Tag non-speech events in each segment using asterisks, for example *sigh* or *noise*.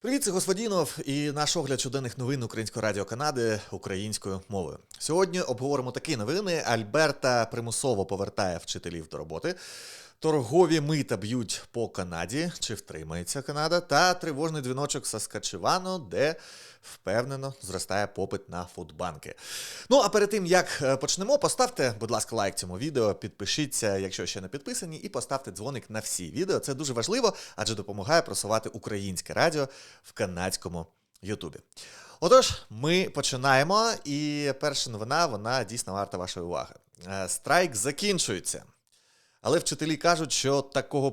Привіт, це Господінов і наш огляд щоденних новин Українського радіо Канади українською мовою. Сьогодні обговоримо такі новини. Альберта примусово повертає вчителів до роботи. Торгові мита б'ють по Канаді, чи втримається Канада, та тривожний дзвіночок Саскачевану, де впевнено зростає попит на фудбанки. Ну а перед тим як е, почнемо, поставте, будь ласка, лайк цьому відео, підпишіться, якщо ще не підписані, і поставте дзвоник на всі відео. Це дуже важливо, адже допомагає просувати українське радіо в канадському Ютубі. Отож, ми починаємо, і перша новина вона дійсно варта вашої уваги. Е, Страйк закінчується. Але вчителі кажуть, що такого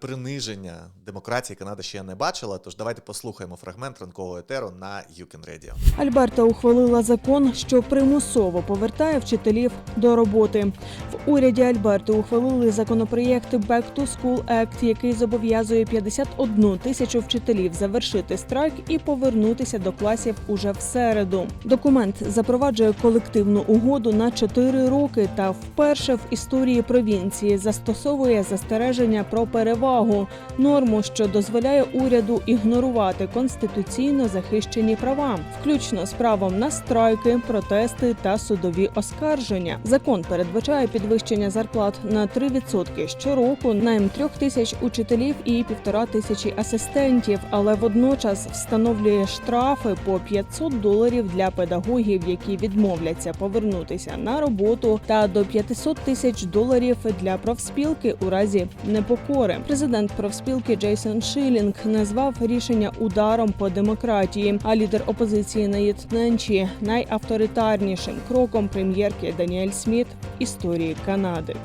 приниження демократії Канада ще не бачила. Тож давайте послухаємо фрагмент ранкового етеру на Can Radio. Альберта ухвалила закон, що примусово повертає вчителів до роботи. В уряді Альберти ухвалили законопроєкт Back to School Act, який зобов'язує 51 тисячу вчителів завершити страйк і повернутися до класів уже в середу. Документ запроваджує колективну угоду на 4 роки та вперше в історії провінції застосовує застереження про перевагу норму, що дозволяє уряду ігнорувати конституційно захищені права, включно з правом на страйки, протести та судові оскарження. Закон передбачає підвищення зарплат на 3% щороку, найм трьох тисяч учителів і півтора тисячі асистентів, але водночас встановлює штрафи по 500 доларів для педагогів, які відмовляться повернутися на роботу, та до 500 тисяч доларів для профспілки у разі непокори. Президент профспілки Джейсон Шилінг назвав рішення ударом по демократії. А лідер опозиції Наїд Ненчі найавторитарнішим кроком прем'єрки Даніель Сміт історії Канади.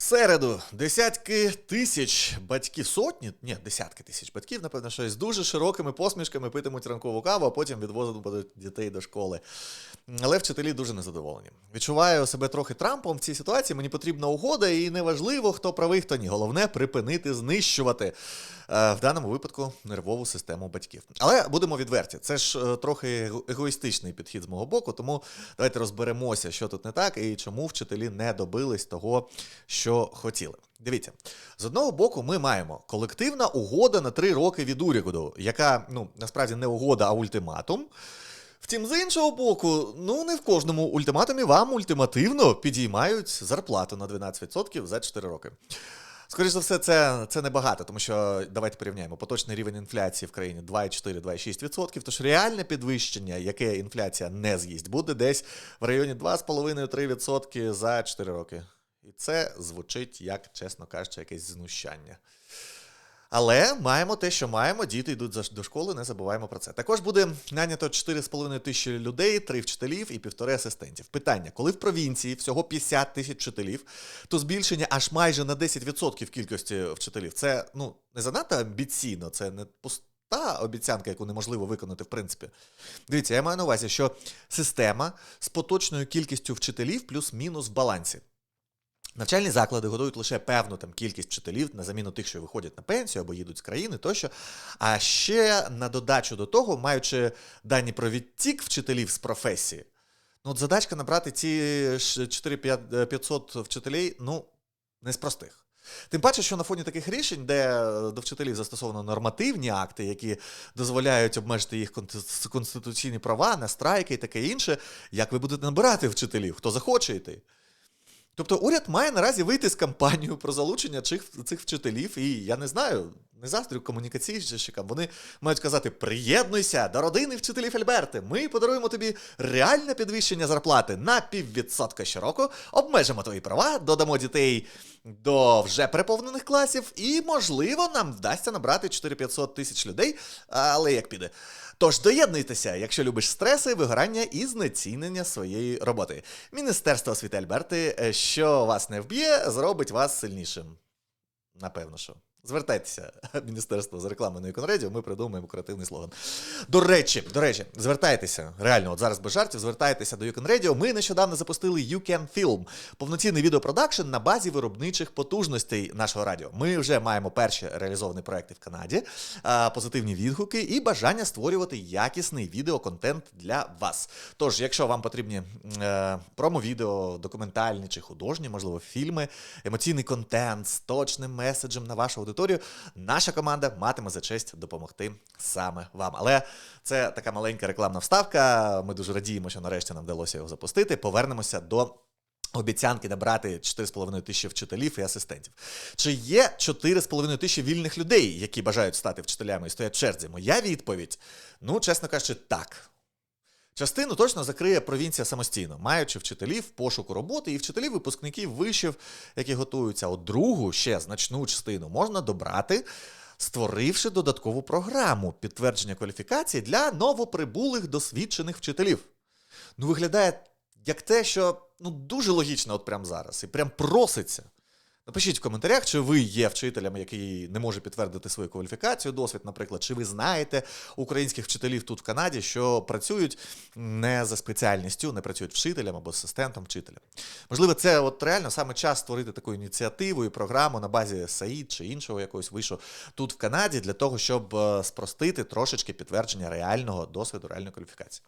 Середу десятки тисяч батьків, сотні, ні, десятки тисяч батьків, напевно, що із дуже широкими посмішками питимуть ранкову каву, а потім відвозитимуть дітей до школи. Але вчителі дуже незадоволені. Відчуваю себе трохи Трампом в цій ситуації. Мені потрібна угода, і неважливо, хто правий, хто ні. Головне припинити знищувати е, в даному випадку нервову систему батьків. Але будемо відверті, це ж е, трохи егоїстичний підхід з мого боку, тому давайте розберемося, що тут не так і чому вчителі не добились того, що хотіли. Дивіться, з одного боку, ми маємо колективна угода на три роки від уряду, яка ну насправді не угода, а ультиматум. Втім, з іншого боку, ну не в кожному ультиматумі вам ультимативно підіймають зарплату на 12% за 4 роки. Скоріше за все, це, це небагато, тому що давайте порівняємо. Поточний рівень інфляції в країні 2,4-2,6%, тож реальне підвищення, яке інфляція не з'їсть, буде десь в районі 2,5-3% за 4 роки. І це звучить як, чесно кажучи, якесь знущання. Але маємо те, що маємо. Діти йдуть до школи, не забуваємо про це. Також буде нанято 4,5 тисячі людей, 3 вчителів і півтори асистентів. Питання: коли в провінції всього 50 тисяч вчителів, то збільшення аж майже на 10% кількості вчителів. Це ну не занадто амбіційно, це не пуста обіцянка, яку неможливо виконати, в принципі. Дивіться, я маю на увазі, що система з поточною кількістю вчителів плюс-мінус в балансі. Навчальні заклади готують лише певну там кількість вчителів на заміну тих, що виходять на пенсію або їдуть з країни тощо. А ще на додачу до того, маючи дані про відтік вчителів з професії, ну от задачка набрати ці 4-500 вчителів, ну, не з простих. Тим паче, що на фоні таких рішень, де до вчителів застосовано нормативні акти, які дозволяють обмежити їх конституційні права на страйки і таке інше, як ви будете набирати вчителів, хто захоче йти. Тобто уряд має наразі вийти з кампанією про залучення цих, цих вчителів, і я не знаю, не заздрю комунікаційщикам. Вони мають казати: приєднуйся до родини вчителів Альберти. Ми подаруємо тобі реальне підвищення зарплати на піввідсотка щороку, обмежимо твої права, додамо дітей до вже переповнених класів, і, можливо, нам вдасться набрати 4-500 тисяч людей, але як піде. Тож доєднуйтеся, якщо любиш стреси, вигорання і знецінення своєї роботи. Міністерство освіти Альберти, е, що вас не вб'є, зробить вас сильнішим. Напевно, що. Звертайтеся, міністерство з реклами на Іконредіо, ми придумаємо креативний слоган. До речі, до речі, звертайтеся, реально, от зараз без жартів, звертайтеся до Юкен. Ми нещодавно запустили You Can Film, повноцінний відеопродакшн на базі виробничих потужностей нашого радіо. Ми вже маємо перші реалізовані проекти в Канаді, позитивні відгуки і бажання створювати якісний відеоконтент для вас. Тож, якщо вам потрібні е, промо-відео, документальні чи художні, можливо, фільми, емоційний контент з точним меседжем на вашу аудиторію, аудиторію, наша команда матиме за честь допомогти саме вам. Але це така маленька рекламна вставка. Ми дуже радіємо, що нарешті нам вдалося його запустити. Повернемося до. Обіцянки набрати 4,5 тисячі вчителів і асистентів. Чи є 4,5 тисячі вільних людей, які бажають стати вчителями і стоять в черзі? Моя відповідь: ну, чесно кажучи, так. Частину точно закриє провінція самостійно, маючи вчителів пошуку роботи і вчителів випускників вишів, які готуються. От другу ще значну частину можна добрати, створивши додаткову програму підтвердження кваліфікації для новоприбулих досвідчених вчителів. Ну, виглядає як те, що ну, дуже логічно, от прямо зараз, і прям проситься. Напишіть в коментарях, чи ви є вчителем, який не може підтвердити свою кваліфікацію, досвід, наприклад, чи ви знаєте українських вчителів тут в Канаді, що працюють не за спеціальністю, не працюють вчителем або асистентом вчителя. Можливо, це от реально саме час створити таку ініціативу і програму на базі САІД чи іншого якогось вишу тут в Канаді для того, щоб е, спростити трошечки підтвердження реального досвіду, реальної кваліфікації.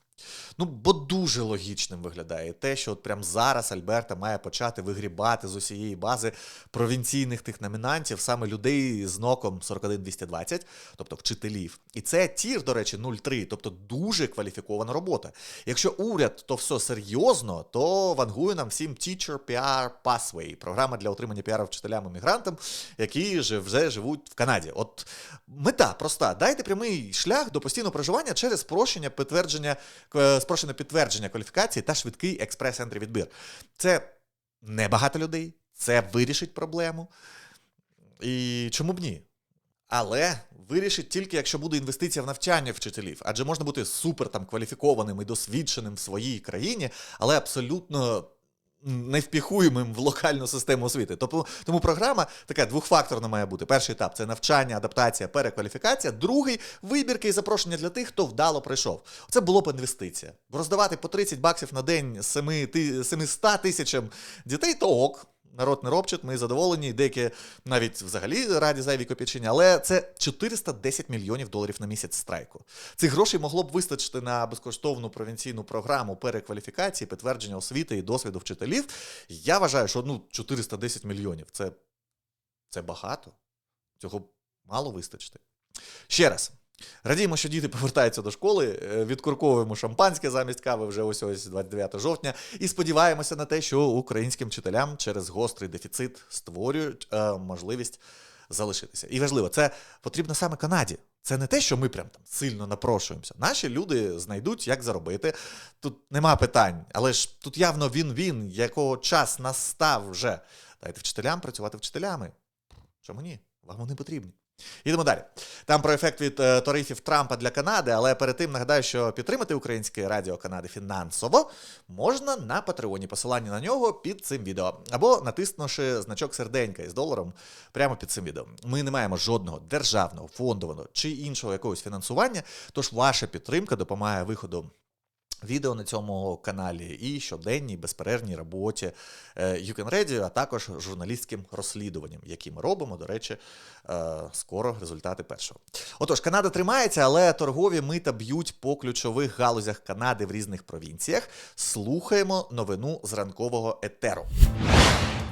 Ну, бо дуже логічним виглядає те, що от прямо зараз Альберта має почати вигрібати з усієї бази провінційних тих номінантів, саме людей з ноком 41220, тобто вчителів. І це тір, до речі, 03, тобто дуже кваліфікована робота. Якщо уряд то все серйозно, то вангує нам всім Teacher PR Pathway, програма для отримання піару вчителям і мігрантам, які вже живуть в Канаді. От мета проста: дайте прямий шлях до постійного проживання через спрощення підтвердження, спрощене підтвердження кваліфікації та швидкий експрес-ентрі відбір. Це небагато людей, це вирішить проблему. І чому б ні? Але вирішить тільки, якщо буде інвестиція в навчання вчителів. Адже можна бути супер там кваліфікованим і досвідченим в своїй країні, але абсолютно невпіхуємим в локальну систему освіти. Тобто, тому програма така двохфакторна має бути. Перший етап це навчання, адаптація, перекваліфікація. Другий вибірки і запрошення для тих, хто вдало пройшов. Це було б інвестиція. Роздавати по 30 баксів на день 700 тисячам дітей, то ок. Народ не робчить, ми задоволені, деякі навіть взагалі раді зайві копійчині, але це 410 мільйонів доларів на місяць страйку. Цих грошей могло б вистачити на безкоштовну провінційну програму перекваліфікації, підтвердження освіти і досвіду вчителів. Я вважаю, що ну, 410 мільйонів це, це багато. Цього мало вистачити. Ще раз. Радіємо, що діти повертаються до школи, е, відкурковуємо шампанське замість кави вже ось ось 29 жовтня. І сподіваємося на те, що українським вчителям через гострий дефіцит створюють е, можливість залишитися. І важливо, це потрібно саме Канаді. Це не те, що ми прям там сильно напрошуємося. Наші люди знайдуть, як заробити. Тут нема питань, але ж тут явно він-він, якого час настав вже. Дайте вчителям працювати вчителями. Чому ні? Вам вони потрібні. Йдемо далі. Там про ефект від е, тарифів Трампа для Канади, але перед тим нагадаю, що підтримати Українське Радіо Канади фінансово можна на Патреоні. Посилання на нього під цим відео. Або натиснувши значок серденька із доларом прямо під цим відео. Ми не маємо жодного державного, фондового чи іншого якогось фінансування, тож ваша підтримка допомагає виходу. Відео на цьому каналі і щоденній безперервній роботі е, Can Radio, а також журналістським розслідуванням, які ми робимо. До речі, е, скоро результати першого. Отож, Канада тримається, але торгові мита б'ють по ключових галузях Канади в різних провінціях. Слухаємо новину з ранкового етеру.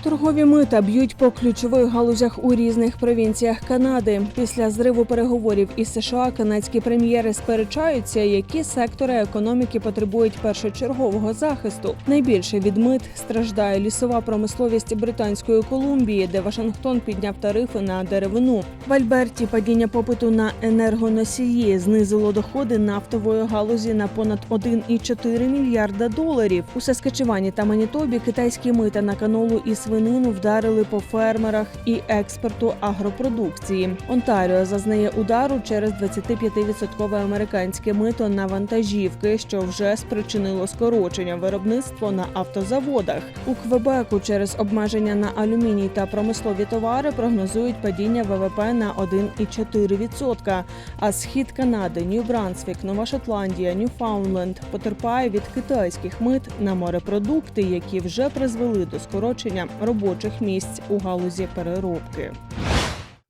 Торгові мита б'ють по ключових галузях у різних провінціях Канади. Після зриву переговорів із США канадські прем'єри сперечаються, які сектори економіки потребують першочергового захисту. Найбільше від мит страждає лісова промисловість Британської Колумбії, де Вашингтон підняв тарифи на деревину. В Альберті падіння попиту на енергоносії знизило доходи нафтової галузі на понад 1,4 мільярда доларів. У Саскачевані та Манітобі китайські мита на канолу і свинину вдарили по фермерах і експорту агропродукції. Онтаріо зазнає удару через 25% американське мито на вантажівки, що вже спричинило скорочення виробництва на автозаводах. У Квебеку через обмеження на алюміній та промислові товари прогнозують падіння ВВП на 1,4%. А схід Канади, Нью-Брансвік, Нова Шотландія, Ньюфаундленд потерпає від китайських мит на морепродукти, які вже призвели до скорочення робочих місць у галузі переробки.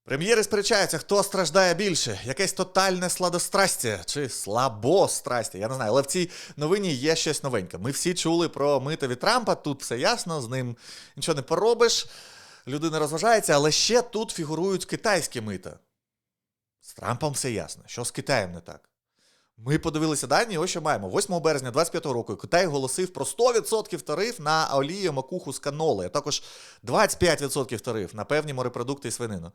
Прем'єри сперечаються, хто страждає більше, якесь тотальне сладострастя чи слабострастя. Я не знаю, але в цій новині є щось новеньке. Ми всі чули про мито від Трампа. Тут все ясно, з ним нічого не поробиш. людина розважається, але ще тут фігурують китайські мита. З Трампом все ясно. Що з Китаєм не так? Ми подивилися дані, і ось що маємо. 8 березня 2025 року Китай голосив про 100% тариф на олію, макуху з каноли, а також 25% тариф на певні морепродукти і свинину.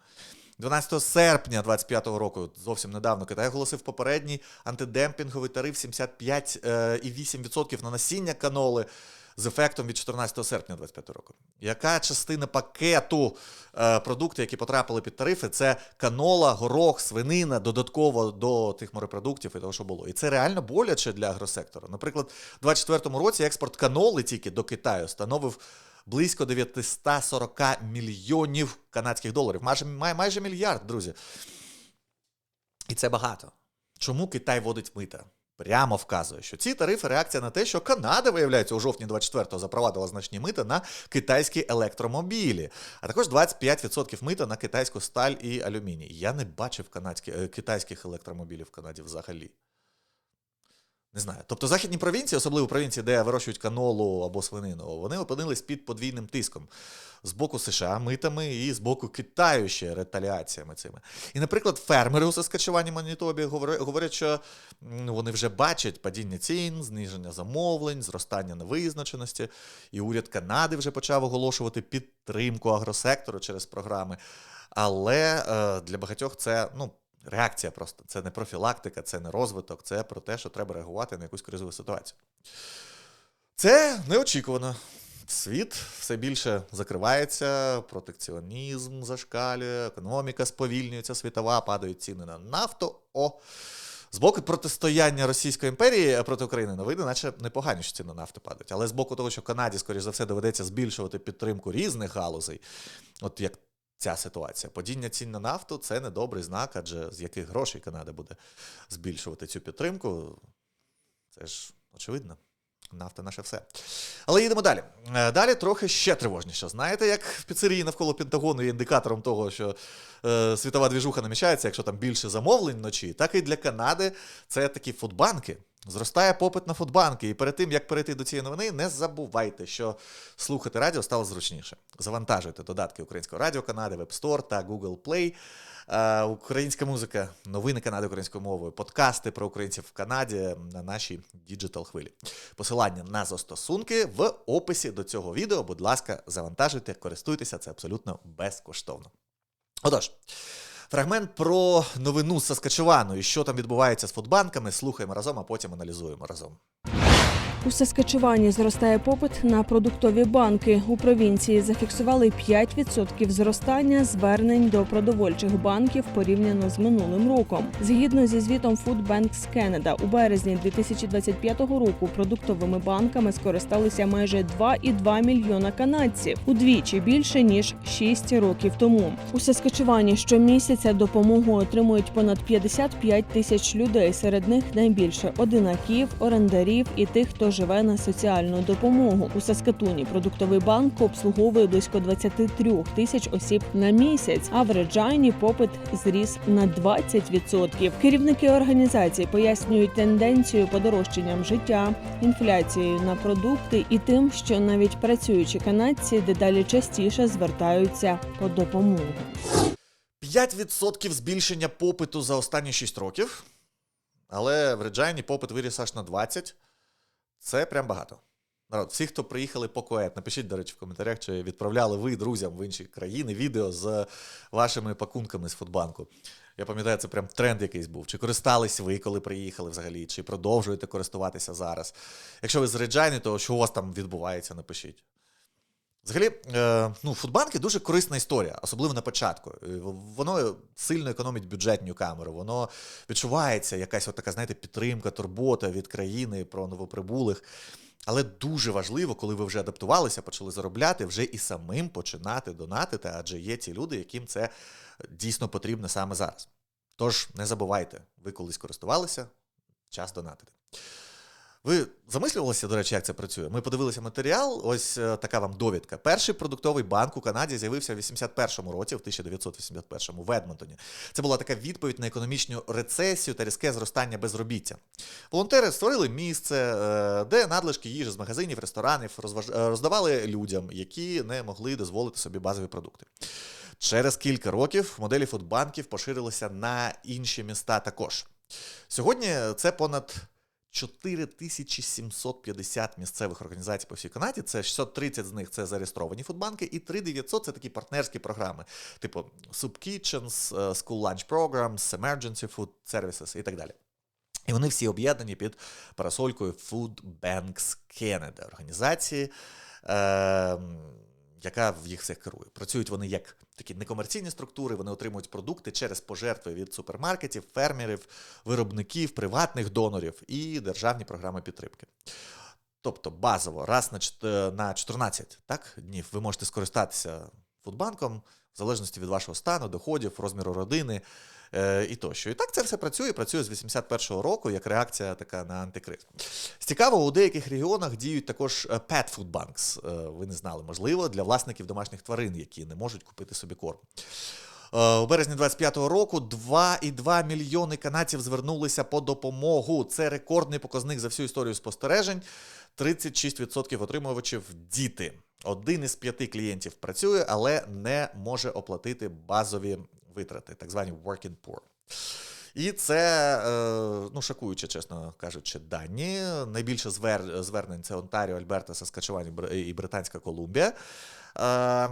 12 серпня 2025 року, зовсім недавно, Китай оголосив попередній антидемпінговий тариф 75,8% на насіння каноли з ефектом від 14 серпня 2025 року. Яка частина пакету е, продуктів, які потрапили під тарифи, це канола, горох, свинина, додатково до тих морепродуктів і того, що було. І це реально боляче для агросектора. Наприклад, у 2024 році експорт каноли тільки до Китаю становив близько 940 мільйонів канадських доларів. Майже, май- майже мільярд, друзі. І це багато. Чому Китай вводить мита? Прямо вказує, що ці тарифи реакція на те, що Канада, виявляється, у жовтні 24-го запровадила значні мита на китайські електромобілі, а також 25% мита на китайську сталь і алюміній. Я не бачив канадські, е, китайських електромобілів в Канаді взагалі. Не знаю. Тобто західні провінції, особливо провінції, де вирощують канолу або свинину, вони опинились під подвійним тиском з боку США митами і з боку Китаю ще реталіаціями цими. І, наприклад, фермери у Саскачевані Манітобі говорять, що вони вже бачать падіння цін, зниження замовлень, зростання невизначеності. І уряд Канади вже почав оголошувати підтримку агросектору через програми. Але е, для багатьох це ну, реакція просто. Це не профілактика, це не розвиток, це про те, що треба реагувати на якусь кризову ситуацію. Це неочікувано. Світ все більше закривається, протекціонізм зашкалює, економіка сповільнюється, світова, падають ціни на нафту. О, з боку протистояння Російської імперії проти України новини, наче непогані, що ціни на нафту падають. Але з боку того, що Канаді, скоріш за все, доведеться збільшувати підтримку різних галузей, от як ця ситуація. Падіння цін на нафту це недобрий знак, адже з яких грошей Канада буде збільшувати цю підтримку. Це ж очевидно. Нафта наше все. Але їдемо далі. Е, Далі трохи ще тривожніше. Знаєте, як в піцерії навколо Пентагону є індикатором того, що е, світова двіжуха намічається, якщо там більше замовлень вночі, так і для Канади це такі фудбанки. Зростає попит на фудбанки. І перед тим, як перейти до цієї новини, не забувайте, що слухати радіо стало зручніше. Завантажуйте додатки Українського радіо Канади, Web Store та Google Play. Е, Українська музика, новини Канади українською мовою, подкасти про українців в Канаді на нашій діджитал хвилі. Посилання на застосунки в описі до цього відео. Будь ласка, завантажуйте, користуйтеся, це абсолютно безкоштовно. Отож, фрагмент про новину з Саскачевану і що там відбувається з фудбанками. Слухаємо разом, а потім аналізуємо разом. У Саскачевані зростає попит на продуктові банки. У провінції зафіксували 5% зростання звернень до продовольчих банків порівняно з минулим роком. Згідно зі звітом Food Banks Canada, у березні 2025 року продуктовими банками скористалися майже 2,2 мільйона канадців, удвічі більше ніж 6 років тому. У Саскачевані щомісяця допомогу отримують понад 55 тисяч людей. Серед них найбільше одинаків, орендарів і тих, хто живе на соціальну допомогу. У Саскатуні продуктовий банк обслуговує близько 23 тисяч осіб на місяць. А в Реджайні попит зріс на 20%. Керівники організації пояснюють тенденцію подорожчанням життя, інфляцією на продукти і тим, що навіть працюючі канадці дедалі частіше звертаються по допомогу. 5% збільшення попиту за останні 6 років, але в Реджайні попит виріс аж на 20%. Це прям багато. Народ, всі, хто приїхали по коет, напишіть, до речі, в коментарях, чи відправляли ви друзям в інші країни відео з вашими пакунками з фудбанку. Я пам'ятаю, це прям тренд якийсь був. Чи користались ви, коли приїхали взагалі, чи продовжуєте користуватися зараз? Якщо ви з Реджайни, то що у вас там відбувається, напишіть. Взагалі, е, ну, фудбанки дуже корисна історія, особливо на початку. Е, Воно сильно економить бюджетню камеру, воно відчувається якась от така, знаєте, підтримка, турбота від країни про новоприбулих. Але дуже важливо, коли ви вже адаптувалися, почали заробляти, вже і самим починати донатити, адже є ті люди, яким це дійсно потрібно саме зараз. Тож не забувайте, ви колись користувалися, час донатити. Ви замислювалися, до речі, як це працює? Ми подивилися матеріал. Ось е, така вам довідка. Перший продуктовий банк у Канаді з'явився в 81-му році, в 1981-му, в Едмонтоні. Це була така відповідь на економічну рецесію та різке зростання безробіття. Волонтери створили місце, е, де надлишки їжі з магазинів, ресторанів е, роздавали людям, які не могли дозволити собі базові продукти. Через кілька років моделі фудбанків поширилися на інші міста також. Сьогодні це понад 4750 місцевих організацій по всій Канаді. Це 630 з них це зареєстровані фудбанки, і 3900 це такі партнерські програми, типу Soup Kitchens, е, School Lunch Programs, Emergency Food Services і так далі. І вони всі об'єднані під парасолькою Food Banks Canada, організації, е, яка в їх всіх керує. Працюють вони як такі некомерційні структури, вони отримують продукти через пожертви від супермаркетів, фермерів, виробників, приватних донорів і державні програми підтримки. Тобто базово раз на 14 так, днів ви можете скористатися фудбанком в залежності від вашого стану, доходів, розміру родини е, і тощо. І так це все працює. Працює з 81-го року як реакція така на антикриз. З цікавого, у деяких регіонах діють також е, pet food banks. Е, Ви не знали, можливо, для власників домашніх тварин, які не можуть купити собі корм. Е, У березні 25-го року 2,2 мільйони канадців звернулися по допомогу. Це рекордний показник за всю історію спостережень. 36% отримувачів діти. Один із п'яти клієнтів працює, але не може оплатити базові витрати, так звані working poor. І це е, ну, шокуюче, чесно кажучи, дані. Найбільше звер... звернень це Онтаріо, Альберта, Саскачеван і Британська Колумбія. Е,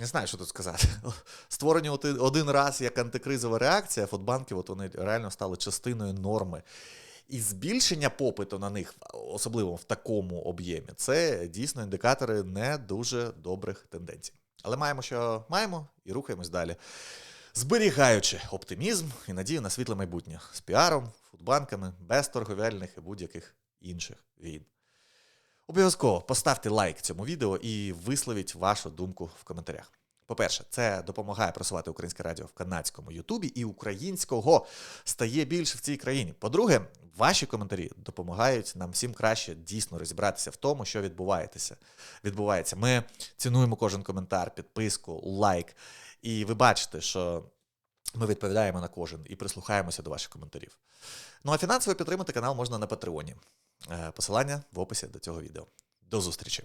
не знаю, що тут сказати. *laughs* Створені один раз як антикризова реакція, фудбанки, от вони реально стали частиною норми. І збільшення попиту на них, особливо в такому об'ємі, це дійсно індикатори не дуже добрих тенденцій. Але маємо, що маємо, і рухаємось далі. Зберігаючи оптимізм і надію на світле майбутнє з піаром, фудбанками, без торговельних і будь-яких інших війн. Обов'язково поставте лайк цьому відео і висловіть вашу думку в коментарях. По-перше, це допомагає просувати українське радіо в канадському Ютубі і українського стає більше в цій країні. По-друге, ваші коментарі допомагають нам всім краще дійсно розібратися в тому, що відбувається. відбувається. Ми цінуємо кожен коментар, підписку, лайк. І ви бачите, що ми відповідаємо на кожен і прислухаємося до ваших коментарів. Ну а фінансово підтримати канал можна на Патреоні. Е, Посилання в описі до цього відео. До зустрічі!